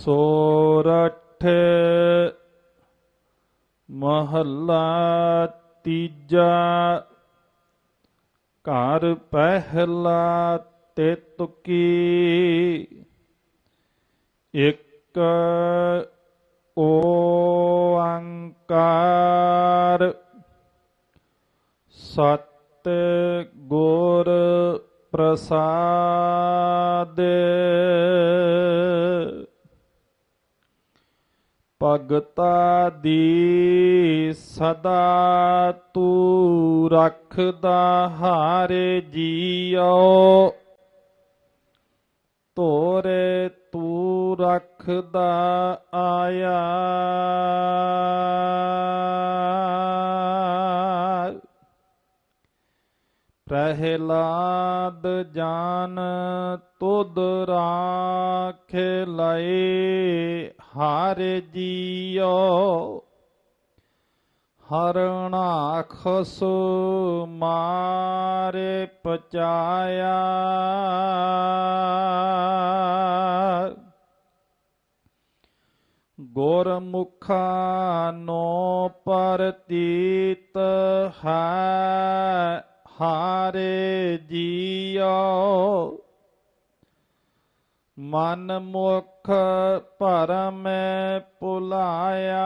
ਸੋਰਠ ਮਹੱਲਾ ਤੀਜਾ ਘਰ ਪਹਿਲਾ ਤੇ ਤੁਕੀ ਇੱਕ ਓੰਕਾਰ ਸਤ ਗੁਰ ਪ੍ਰਸਾਦ। ਭਗਤਾ ਦੀ ਸਦਾ ਤੂੰ ਰੱਖਦਾ ਹਾਰੇ ਜੀਓ। ਤੋਰੇ ਤੂੰ ਰੱਖਦਾ ਆਇਆ। ਪ੍ਰਹਿਲਾਦ ਜਾਨ ਤੁਧ ਰਾਖੇ ਲਏ। ਹਾਰੇ ਜੀਉ ਹਰਣਾਖਸ ਮਾਰੇ ਪਚਾਇਆ। ਗੁਰਮੁਖਾ ਨੋ ਪਰਤੀਤ ਹੈ ਹਾਰੇ ਜੀਓ ਮਨ ਮੁਖ ਭਰਮ ਭੁਲਾਇਆ।